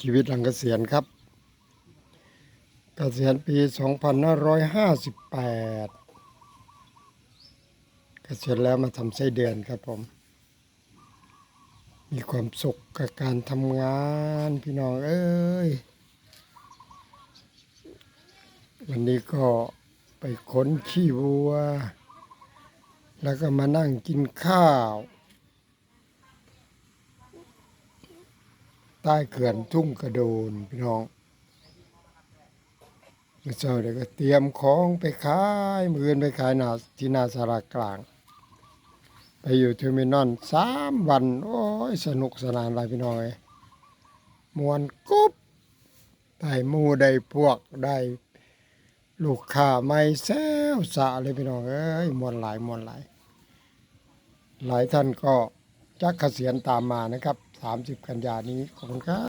ชีวิตหลังเกษียณครับ เกษียณปี 2558 เกษียณแล้วมาทำไส้เดือนครับผม มีความสุขกับการทำงานพี่น้องเอ้ย วันนี้ก็ไปค้นขี้วัว แล้วก็มานั่งกินข้าว ใต้เขื่อนทุ่งกระโดนพี่น้องเมื่อเช้าเดี๋ยวก็เตรียมของไปขายมือนไปขายนาที่นาสารากลาง ไปอยู่เทอร์มินอลสามวัน โอ้ย สนุกสนานไปพี่น้องเอ้ยมวนกุ๊บได้มูได้พวกได้ลูกค้าไม่แซวสะเลยพี่น้องเอ้ยมวนหลายมวนหลาย หลายท่านก็จักเกษียณตามมานะครับ 30 กันยานี้ขอบคุณครับ